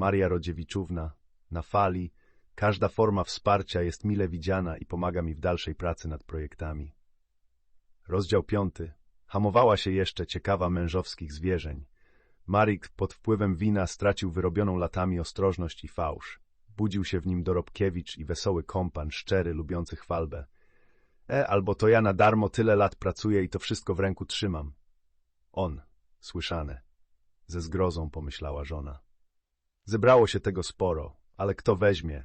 Maria Rodziewiczówna, na fali, każda forma wsparcia jest mile widziana i pomaga mi w dalszej pracy nad projektami. Rozdział piąty. Hamowała się jeszcze ciekawa mężowskich zwierzeń. Marik pod wpływem wina stracił wyrobioną latami ostrożność i fałsz. Budził się w nim Dorobkiewicz i wesoły kompan, szczery, lubiący chwalbę. E, albo to ja na darmo tyle lat pracuję i to wszystko w ręku trzymam. On, słyszane. Ze zgrozą pomyślała żona. Zebrało się tego sporo, ale kto weźmie?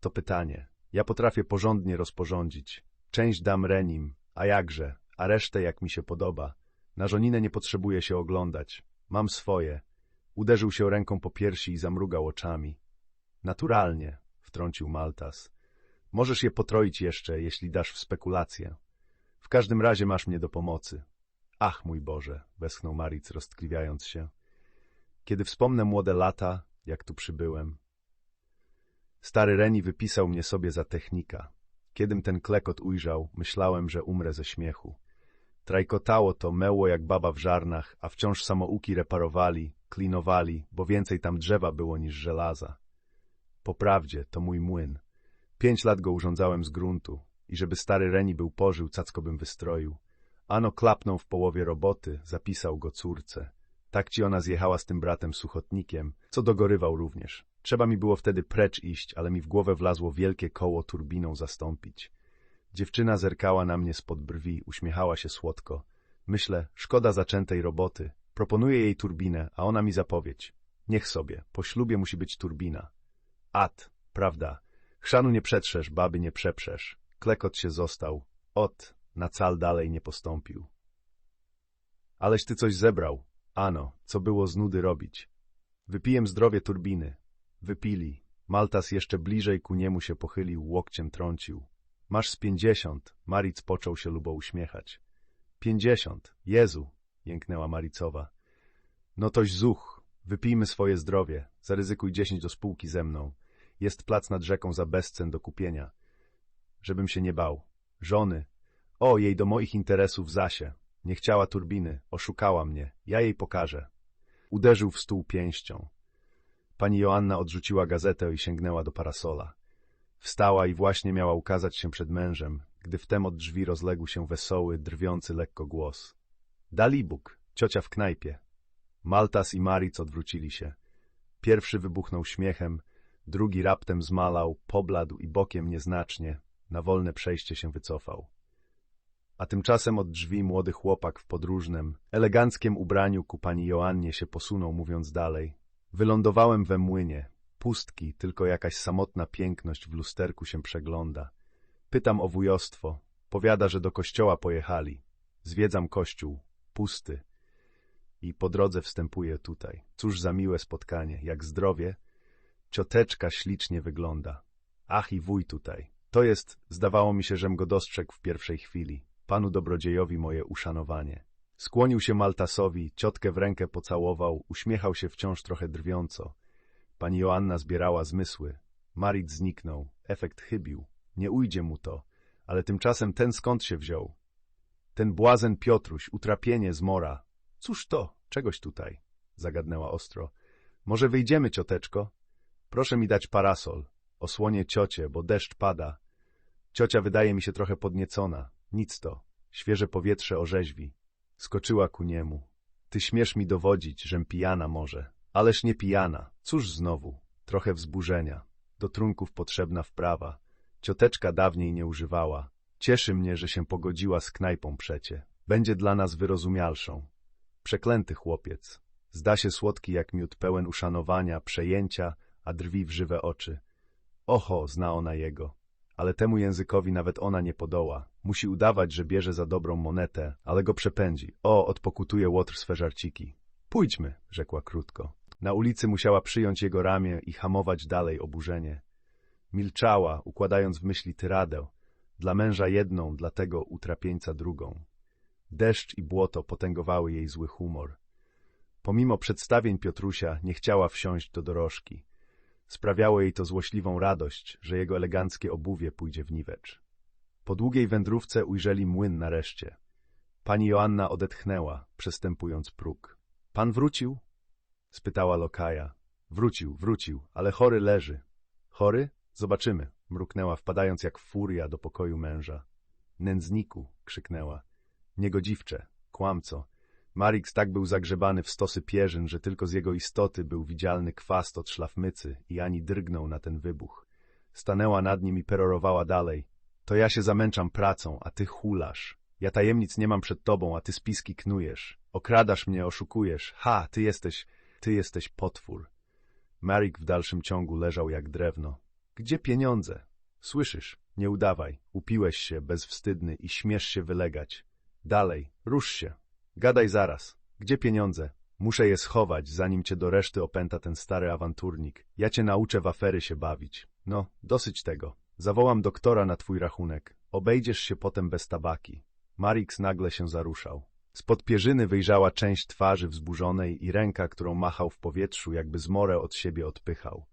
To pytanie. Ja potrafię porządnie rozporządzić. Część dam Renim, a jakże, a resztę jak mi się podoba. Na żoninę nie potrzebuję się oglądać. Mam swoje. Uderzył się ręką po piersi i zamrugał oczami. Naturalnie, wtrącił Maltas. Możesz je potroić jeszcze, jeśli dasz w spekulację. W każdym razie masz mnie do pomocy. Ach, mój Boże, westchnął Maric, roztkliwiając się. Kiedy wspomnę młode lata, jak tu przybyłem. Stary Reni wypisał mnie sobie za technika. Kiedym ten klekot ujrzał, myślałem, że umrę ze śmiechu. Trajkotało to, meło jak baba w żarnach, a wciąż samouki reparowali, klinowali, bo więcej tam drzewa było niż żelaza. Poprawdzie, to mój młyn. Pięć lat go urządzałem z gruntu i żeby stary Reni był pożył, cacko bym wystroił. Ano klapnął w połowie roboty, zapisał go córce. Tak ci ona zjechała z tym bratem suchotnikiem, co dogorywał również. Trzeba mi było wtedy precz iść, ale mi w głowę wlazło wielkie koło turbiną zastąpić. Dziewczyna zerkała na mnie spod brwi, uśmiechała się słodko. Myślę, szkoda zaczętej roboty. Proponuję jej turbinę, a ona mi zapowiedź. Niech sobie, po ślubie musi być turbina. At, prawda. Chrzanu nie przetrzesz, baby nie przeprzesz. Klekot się został. Ot, na cal dalej nie postąpił. Aleś ty coś zebrał. Ano, co było z nudy robić. Wypijem zdrowie turbiny. Wypili. Maltas jeszcze bliżej ku niemu się pochylił, łokciem trącił. Masz z pięćdziesiąt. Maric począł się lubo uśmiechać. Pięćdziesiąt. Jezu, jęknęła Maricowa. No toś zuch. Wypijmy swoje zdrowie. Zaryzykuj dziesięć do spółki ze mną. Jest plac nad rzeką za bezcen do kupienia. Żebym się nie bał. Żony. O, jej do moich interesów zasie. Nie chciała turbiny. Oszukała mnie. Ja jej pokażę. Uderzył w stół pięścią. Pani Joanna odrzuciła gazetę i sięgnęła do parasola. Wstała i właśnie miała ukazać się przed mężem, gdy wtem od drzwi rozległ się wesoły, drwiący lekko głos. Dalibóg, ciocia w knajpie. Maltas i Maric odwrócili się. Pierwszy wybuchnął śmiechem, drugi raptem zmalał, pobladł i bokiem nieznacznie, na wolne przejście się wycofał. A tymczasem od drzwi młody chłopak w podróżnym, eleganckim ubraniu ku pani Joannie się posunął, mówiąc dalej. Wylądowałem we młynie. Pustki, tylko jakaś samotna piękność w lusterku się przegląda. Pytam o wujostwo. Powiada, że do kościoła pojechali. Zwiedzam kościół. Pusty. I po drodze wstępuję tutaj. Cóż za miłe spotkanie. Jak zdrowie. Cioteczka ślicznie wygląda. Ach i wuj tutaj. To jest, zdawało mi się, żem go dostrzegł w pierwszej chwili. Panu dobrodziejowi moje uszanowanie. Skłonił się Maltasowi, ciotkę w rękę pocałował, uśmiechał się wciąż trochę drwiąco. Pani Joanna zbierała zmysły. Marit zniknął. Efekt chybił. Nie ujdzie mu to. Ale tymczasem ten skąd się wziął? Ten błazen Piotruś, utrapienie z mora. Cóż to? Czegoś tutaj? Zagadnęła ostro. Może wyjdziemy, cioteczko? Proszę mi dać parasol. Osłonię ciocie, bo deszcz pada. Ciocia wydaje mi się trochę podniecona. Nic to. Świeże powietrze orzeźwi. Skoczyła ku niemu. Ty śmiesz mi dowodzić, żem pijana może. Ależ nie pijana. Cóż znowu? Trochę wzburzenia. Do trunków potrzebna wprawa. Cioteczka dawniej nie używała. Cieszy mnie, że się pogodziła z knajpą przecie. Będzie dla nas wyrozumialszą. Przeklęty chłopiec. Zda się słodki jak miód, pełen uszanowania, przejęcia, a drwi w żywe oczy. Oho, zna ona jego. Ale temu językowi nawet ona nie podoła. Musi udawać, że bierze za dobrą monetę, ale go przepędzi. O, odpokutuje łotr swe żarciki. Pójdźmy, rzekła krótko. Na ulicy musiała przyjąć jego ramię i hamować dalej oburzenie. Milczała, układając w myśli tyradę. Dla męża jedną, dla tego utrapieńca drugą. Deszcz i błoto potęgowały jej zły humor. Pomimo przedstawień Piotrusia nie chciała wsiąść do dorożki. Sprawiało jej to złośliwą radość, że jego eleganckie obuwie pójdzie w niwecz. Po długiej wędrówce ujrzeli młyn nareszcie. Pani Joanna odetchnęła, przestępując próg. Pan wrócił? spytała lokaja. Wrócił, wrócił, ale chory leży. Chory? Zobaczymy, mruknęła, wpadając jak furia do pokoju męża. Nędzniku, krzyknęła. Niegodziwcze, kłamco. Marix tak był zagrzebany w stosy pierzyn, że tylko z jego istoty był widzialny kwast od szlafmycy i ani drgnął na ten wybuch. Stanęła nad nim i perorowała dalej. To ja się zamęczam pracą, a ty hulasz. Ja tajemnic nie mam przed tobą, a ty spiski knujesz. Okradasz mnie, oszukujesz. Ha, ty jesteś, ty jesteś potwór. Marik w dalszym ciągu leżał jak drewno. Gdzie pieniądze? Słyszysz? Nie udawaj. Upiłeś się, bezwstydny, i śmiesz się wylegać. Dalej, rusz się. Gadaj zaraz. Gdzie pieniądze? Muszę je schować, zanim cię do reszty opęta ten stary awanturnik. Ja cię nauczę w afery się bawić. No, dosyć tego. Zawołam doktora na twój rachunek. Obejdziesz się potem bez tabaki. Marix nagle się zaruszał. Spod pierzyny wyjrzała część twarzy wzburzonej i ręka, którą machał w powietrzu, jakby zmorę od siebie odpychał.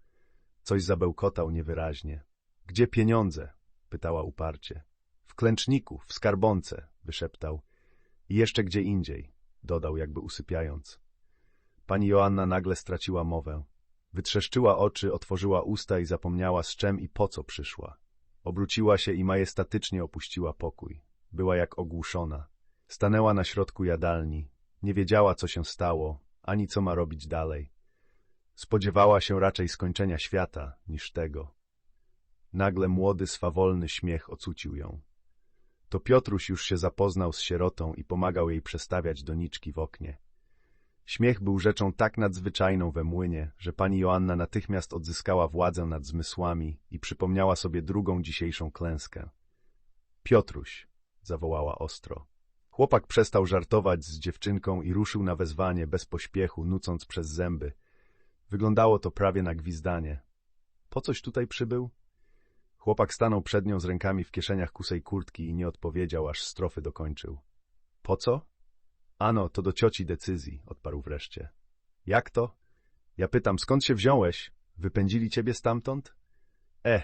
Coś zabełkotał niewyraźnie. Gdzie pieniądze? pytała uparcie. W klęczniku, w skarbonce, wyszeptał. Jeszcze gdzie indziej, dodał, jakby usypiając. Pani Joanna nagle straciła mowę. Wytrzeszczyła oczy, otworzyła usta i zapomniała z czym i po co przyszła. Obróciła się i majestatycznie opuściła pokój. Była jak ogłuszona. Stanęła na środku jadalni. Nie wiedziała, co się stało, ani co ma robić dalej. Spodziewała się raczej skończenia świata niż tego. Nagle młody, swawolny śmiech ocucił ją. To Piotruś już się zapoznał z sierotą i pomagał jej przestawiać doniczki w oknie. Śmiech był rzeczą tak nadzwyczajną we młynie, że pani Joanna natychmiast odzyskała władzę nad zmysłami i przypomniała sobie drugą dzisiejszą klęskę. Piotruś, zawołała ostro. Chłopak przestał żartować z dziewczynką i ruszył na wezwanie bez pośpiechu, nucąc przez zęby. Wyglądało to prawie na gwizdanie. Po coś tutaj przybył? Chłopak stanął przed nią z rękami w kieszeniach kusej kurtki i nie odpowiedział, aż strofy dokończył. Po co? Ano, to do cioci decyzji, odparł wreszcie. Jak to? Ja pytam, skąd się wziąłeś? Wypędzili ciebie stamtąd? E,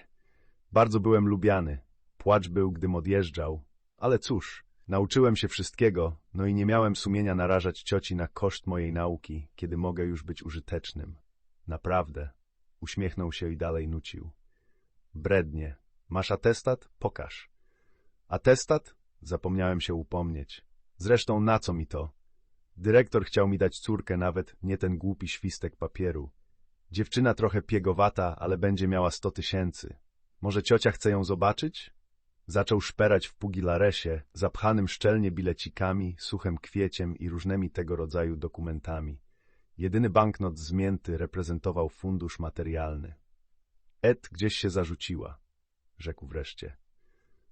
bardzo byłem lubiany. Płacz był, gdym odjeżdżał. Ale cóż, nauczyłem się wszystkiego, no i nie miałem sumienia narażać cioci na koszt mojej nauki, kiedy mogę już być użytecznym. Naprawdę. Uśmiechnął się i dalej nucił. Brednie. Masz atestat? Pokaż. Atestat? Zapomniałem się upomnieć. Zresztą na co mi to? Dyrektor chciał mi dać córkę nawet, nie ten głupi świstek papieru. Dziewczyna trochę piegowata, ale będzie miała sto tysięcy. Może ciocia chce ją zobaczyć? Zaczął szperać w pugilaresie, zapchanym szczelnie bilecikami, suchym kwieciem i różnymi tego rodzaju dokumentami. Jedyny banknot zmięty reprezentował fundusz materialny. Ed gdzieś się zarzuciła, rzekł wreszcie.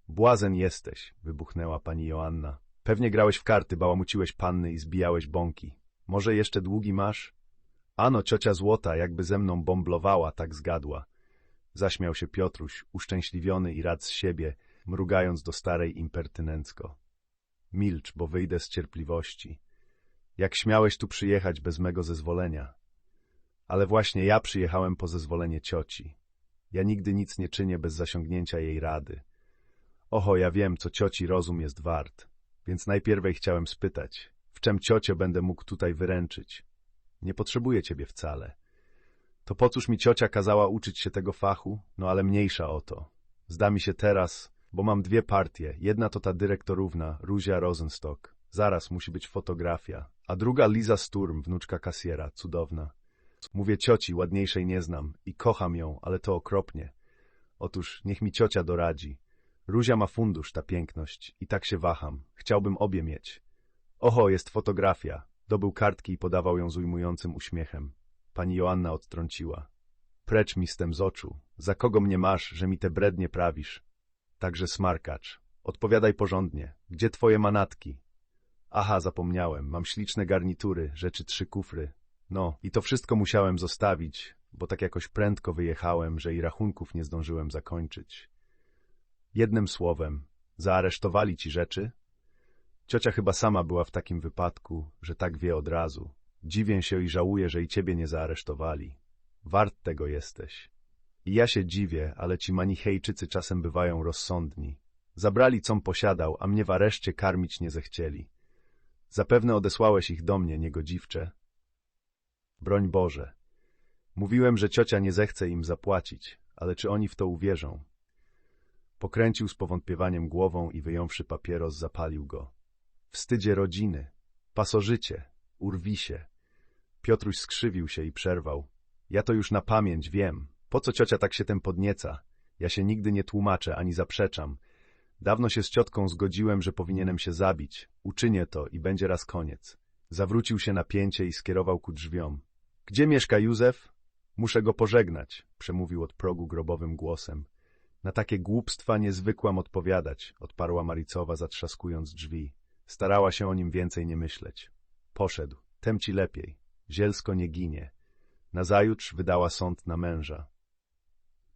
Błazen jesteś, wybuchnęła pani Joanna. Pewnie grałeś w karty, bałamuciłeś panny i zbijałeś bąki. Może jeszcze długi masz? Ano, ciocia złota, jakby ze mną bomblowała, tak zgadła. Zaśmiał się Piotruś, uszczęśliwiony i rad z siebie, mrugając do starej impertynencko. Milcz, bo wyjdę z cierpliwości. Jak śmiałeś tu przyjechać bez mego zezwolenia? Ale właśnie ja przyjechałem po zezwolenie cioci. Ja nigdy nic nie czynię bez zasiągnięcia jej rady. Oho, ja wiem, co cioci rozum jest wart, więc najpierwej chciałem spytać, w czym ciocio będę mógł tutaj wyręczyć? Nie potrzebuję ciebie wcale. To po cóż mi ciocia kazała uczyć się tego fachu? No ale mniejsza o to. Zda mi się teraz, bo mam dwie partie. Jedna to ta dyrektorówna, Ruzia Rosenstock. Zaraz musi być fotografia. A druga Liza Sturm, wnuczka kasjera, cudowna. Mówię cioci, ładniejszej nie znam i kocham ją, ale to okropnie. Otóż niech mi ciocia doradzi. Ruzia ma fundusz, ta piękność, i tak się waham. Chciałbym obie mieć. Oho, jest fotografia. Dobył kartki i podawał ją z ujmującym uśmiechem. Pani Joanna odtrąciła. Precz mi z tem z oczu. Za kogo mnie masz, że mi te brednie prawisz? Także smarkacz. Odpowiadaj porządnie. Gdzie twoje manatki? Aha, zapomniałem. Mam śliczne garnitury, rzeczy trzy kufry. No, i to wszystko musiałem zostawić, bo tak jakoś prędko wyjechałem, że i rachunków nie zdążyłem zakończyć. Jednym słowem, zaaresztowali ci rzeczy? Ciocia chyba sama była w takim wypadku, że tak wie od razu. Dziwię się i żałuję, że i ciebie nie zaaresztowali. Wart tego jesteś. I ja się dziwię, ale ci manichejczycy czasem bywają rozsądni. Zabrali, com posiadał, a mnie w areszcie karmić nie zechcieli. Zapewne odesłałeś ich do mnie, niegodziwcze. Broń Boże. Mówiłem, że ciocia nie zechce im zapłacić, ale czy oni w to uwierzą? Pokręcił z powątpiewaniem głową i wyjąwszy papieros, zapalił go. Wstydzie rodziny, pasożycie, urwi się. Piotruś skrzywił się i przerwał. Ja to już na pamięć wiem. Po co ciocia tak się tem podnieca? Ja się nigdy nie tłumaczę ani zaprzeczam. Dawno się z ciotką zgodziłem, że powinienem się zabić. Uczynię to i będzie raz koniec. Zawrócił się na pięcie i skierował ku drzwiom. Gdzie mieszka Józef? Muszę go pożegnać, przemówił od progu grobowym głosem. Na takie głupstwa nie zwykłam odpowiadać, odparła Maricowa, zatrzaskując drzwi. Starała się o nim więcej nie myśleć. Poszedł. Tem ci lepiej. Zielsko nie ginie. Nazajutrz wydała sąd na męża.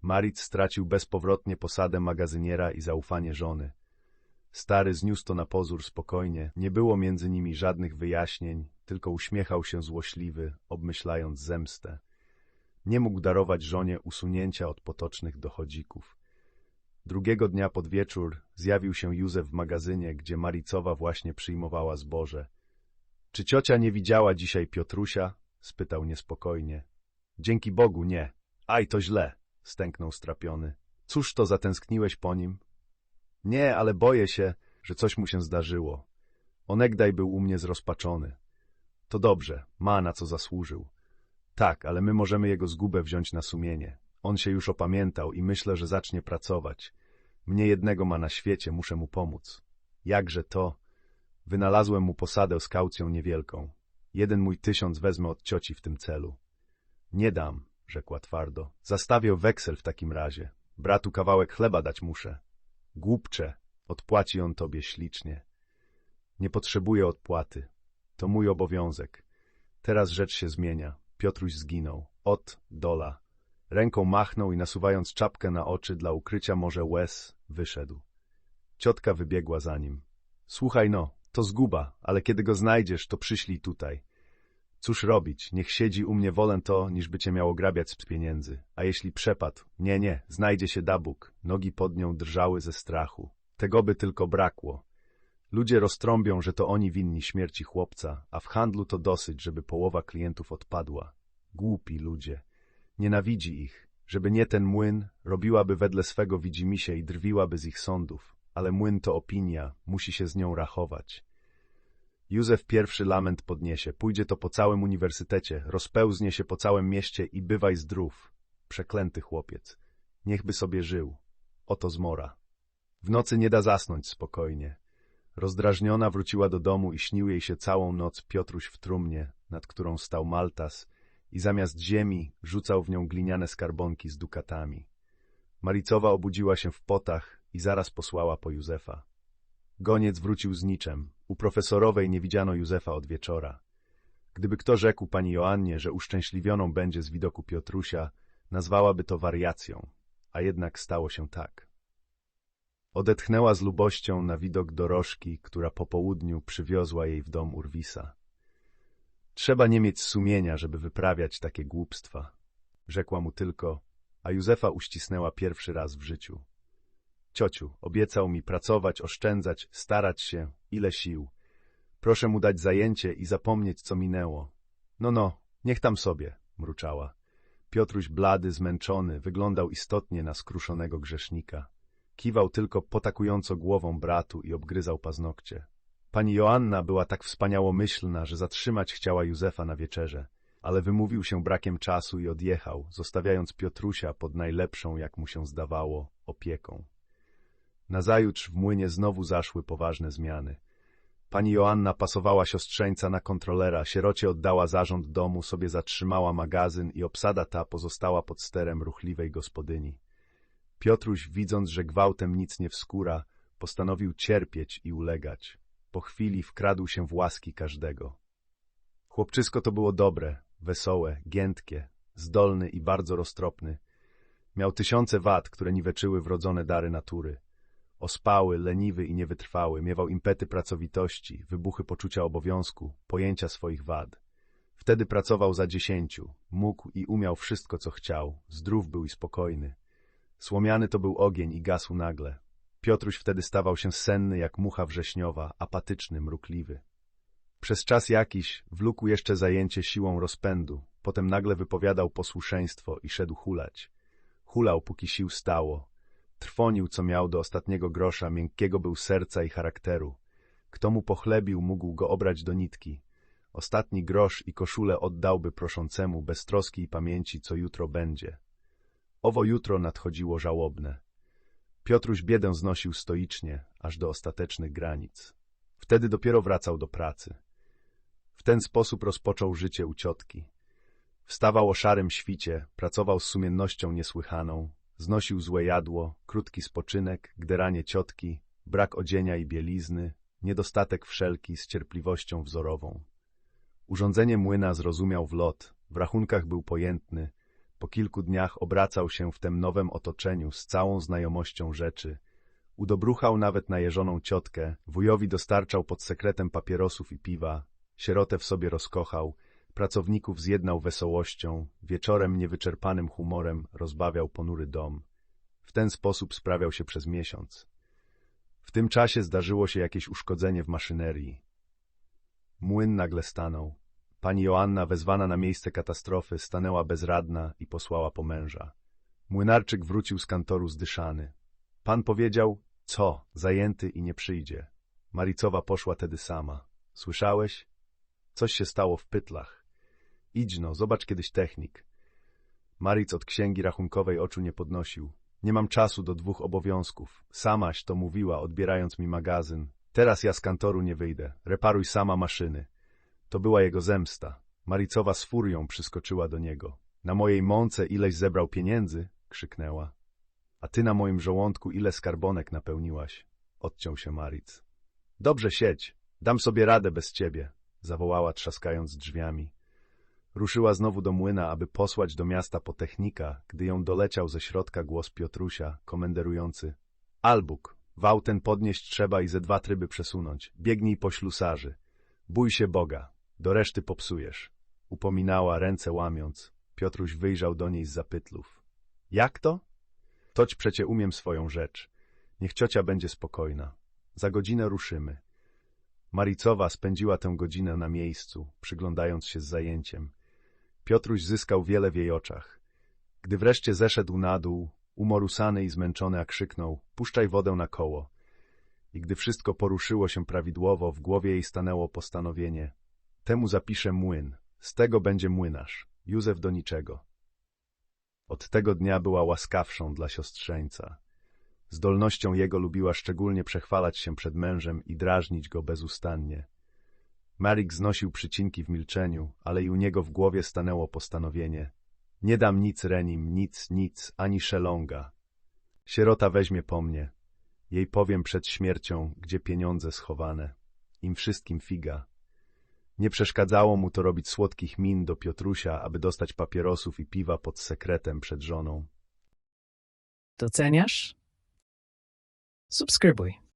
Maric stracił bezpowrotnie posadę magazyniera i zaufanie żony. Stary zniósł to na pozór spokojnie, nie było między nimi żadnych wyjaśnień, tylko uśmiechał się złośliwy, obmyślając zemstę. Nie mógł darować żonie usunięcia od potocznych dochodzików. Drugiego dnia pod wieczór zjawił się Józef w magazynie, gdzie Maricowa właśnie przyjmowała zboże. — Czy ciocia nie widziała dzisiaj Piotrusia? — spytał niespokojnie. — Dzięki Bogu nie. Aj, to źle — stęknął strapiony. — Cóż to zatęskniłeś po nim? — Nie, ale boję się, że coś mu się zdarzyło. Onegdaj był u mnie zrozpaczony. To dobrze, ma na co zasłużył. Tak, ale my możemy jego zgubę wziąć na sumienie. On się już opamiętał i myślę, że zacznie pracować. Mnie jednego ma na świecie, muszę mu pomóc. Jakże to? Wynalazłem mu posadę z kaucją niewielką. Jeden mój tysiąc wezmę od cioci w tym celu. Nie dam, rzekła twardo. Zastawię weksel w takim razie. Bratu kawałek chleba dać muszę. Głupcze, odpłaci on tobie ślicznie. Nie potrzebuję odpłaty. To mój obowiązek. Teraz rzecz się zmienia. Piotruś zginął. Od dola. Ręką machnął i nasuwając czapkę na oczy dla ukrycia może łez, wyszedł. Ciotka wybiegła za nim. Słuchaj no, to zguba, ale kiedy go znajdziesz, to przyślij tutaj. Cóż robić, niech siedzi u mnie wolę to, niż by cię miało grabiać z pieniędzy. A jeśli przepadł, nie, nie, znajdzie się dabuk. Nogi pod nią drżały ze strachu. Tego by tylko brakło. Ludzie roztrąbią, że to oni winni śmierci chłopca, a w handlu to dosyć, żeby połowa klientów odpadła. Głupi ludzie. Nienawidzi ich. Żeby nie ten młyn, robiłaby wedle swego widzimisię i drwiłaby z ich sądów. Ale młyn to opinia, musi się z nią rachować. Józef pierwszy lament podniesie, pójdzie to po całym uniwersytecie, rozpełznie się po całym mieście i bywaj zdrów. Przeklęty chłopiec. Niechby sobie żył. Oto zmora. W nocy nie da zasnąć spokojnie. Rozdrażniona wróciła do domu i śnił jej się całą noc Piotruś w trumnie, nad którą stał Maltas i zamiast ziemi rzucał w nią gliniane skarbonki z dukatami. Maricowa obudziła się w potach i zaraz posłała po Józefa. Goniec wrócił z niczem. U profesorowej nie widziano Józefa od wieczora. Gdyby kto rzekł pani Joannie, że uszczęśliwioną będzie z widoku Piotrusia, nazwałaby to wariacją, a jednak stało się tak. Odetchnęła z lubością na widok dorożki, która po południu przywiozła jej w dom Urwisa. Trzeba nie mieć sumienia, żeby wyprawiać takie głupstwa, rzekła mu tylko, a Józefa uścisnęła pierwszy raz w życiu. Ciociu, obiecał mi pracować, oszczędzać, starać się, ile sił. Proszę mu dać zajęcie i zapomnieć, co minęło. No, no, niech tam sobie, mruczała. Piotruś blady, zmęczony, wyglądał istotnie na skruszonego grzesznika. Kiwał tylko potakująco głową bratu i obgryzał paznokcie. Pani Joanna była tak wspaniałomyślna, że zatrzymać chciała Józefa na wieczerze, ale wymówił się brakiem czasu i odjechał, zostawiając Piotrusia pod najlepszą, jak mu się zdawało, opieką. Nazajutrz w młynie znowu zaszły poważne zmiany. Pani Joanna pasowała siostrzeńca na kontrolera, sierocie oddała zarząd domu, sobie zatrzymała magazyn i obsada ta pozostała pod sterem ruchliwej gospodyni. Piotruś, widząc, że gwałtem nic nie wskóra, postanowił cierpieć i ulegać. Po chwili wkradł się w łaski każdego. Chłopczysko to było dobre, wesołe, giętkie, zdolny i bardzo roztropny. Miał tysiące wad, które niweczyły wrodzone dary natury. Ospały, leniwy i niewytrwały, miewał impety pracowitości, wybuchy poczucia obowiązku, pojęcia swoich wad. Wtedy pracował za dziesięciu, mógł i umiał wszystko, co chciał, zdrów był i spokojny. Słomiany to był ogień i gasł nagle. Piotruś wtedy stawał się senny jak mucha wrześniowa, apatyczny, mrukliwy. Przez czas jakiś wlókł jeszcze zajęcie siłą rozpędu, potem nagle wypowiadał posłuszeństwo i szedł hulać. Hulał, póki sił stało. Trwonił, co miał do ostatniego grosza, miękkiego był serca i charakteru. Kto mu pochlebił, mógł go obrać do nitki. Ostatni grosz i koszulę oddałby proszącemu, bez troski i pamięci, co jutro będzie. Owo jutro nadchodziło żałobne. Piotruś biedę znosił stoicznie, aż do ostatecznych granic. Wtedy dopiero wracał do pracy. W ten sposób rozpoczął życie u ciotki. Wstawał o szarym świcie, pracował z sumiennością niesłychaną, znosił złe jadło, krótki spoczynek, gderanie ciotki, brak odzienia i bielizny, niedostatek wszelki z cierpliwością wzorową. Urządzenie młyna zrozumiał w lot, w rachunkach był pojętny, po kilku dniach obracał się w tym nowym otoczeniu z całą znajomością rzeczy. Udobruchał nawet najeżoną ciotkę, wujowi dostarczał pod sekretem papierosów i piwa, sierotę w sobie rozkochał, pracowników zjednał wesołością, wieczorem niewyczerpanym humorem rozbawiał ponury dom. W ten sposób sprawiał się przez miesiąc. W tym czasie zdarzyło się jakieś uszkodzenie w maszynerii. Młyn nagle stanął. Pani Joanna, wezwana na miejsce katastrofy, stanęła bezradna i posłała po męża. Młynarczyk wrócił z kantoru zdyszany. Pan powiedział, co, zajęty i nie przyjdzie. Maricowa poszła tedy sama. Słyszałeś? Coś się stało w pytlach. Idź no, zobacz kiedyś technik. Maric od księgi rachunkowej oczu nie podnosił. Nie mam czasu do dwóch obowiązków. Samaś to mówiła, odbierając mi magazyn. Teraz ja z kantoru nie wyjdę. Reparuj sama maszyny. To była jego zemsta. Maricowa z furią przyskoczyła do niego. Na mojej mące ileś zebrał pieniędzy? krzyknęła. A ty na moim żołądku ile skarbonek napełniłaś? Odciął się Maric. Dobrze siedź. Dam sobie radę bez ciebie, zawołała trzaskając drzwiami. Ruszyła znowu do młyna, aby posłać do miasta po technika, gdy ją doleciał ze środka głos Piotrusia, komenderujący. Albuk, wał ten podnieść trzeba i ze dwa tryby przesunąć. Biegnij po ślusarzy. Bój się Boga. Do reszty popsujesz. Upominała, ręce łamiąc. Piotruś wyjrzał do niej z zapytlów. Jak to? Toć przecie umiem swoją rzecz. Niech ciocia będzie spokojna. Za godzinę ruszymy. Maricowa spędziła tę godzinę na miejscu, przyglądając się z zajęciem. Piotruś zyskał wiele w jej oczach. Gdy wreszcie zeszedł na dół, umorusany i zmęczony, a krzyknął — puszczaj wodę na koło. I gdy wszystko poruszyło się prawidłowo, w głowie jej stanęło postanowienie — temu zapiszę młyn, z tego będzie młynarz, Józef do niczego. Od tego dnia była łaskawszą dla siostrzeńca. Zdolnością jego lubiła szczególnie przechwalać się przed mężem i drażnić go bezustannie. Marik znosił przycinki w milczeniu, ale i u niego w głowie stanęło postanowienie. Nie dam nic Renim, nic, nic, ani szelonga. Sierota weźmie po mnie. Jej powiem przed śmiercią, gdzie pieniądze schowane. Im wszystkim figa. Nie przeszkadzało mu to robić słodkich min do Piotrusia, aby dostać papierosów i piwa pod sekretem przed żoną. Doceniasz? Subskrybuj.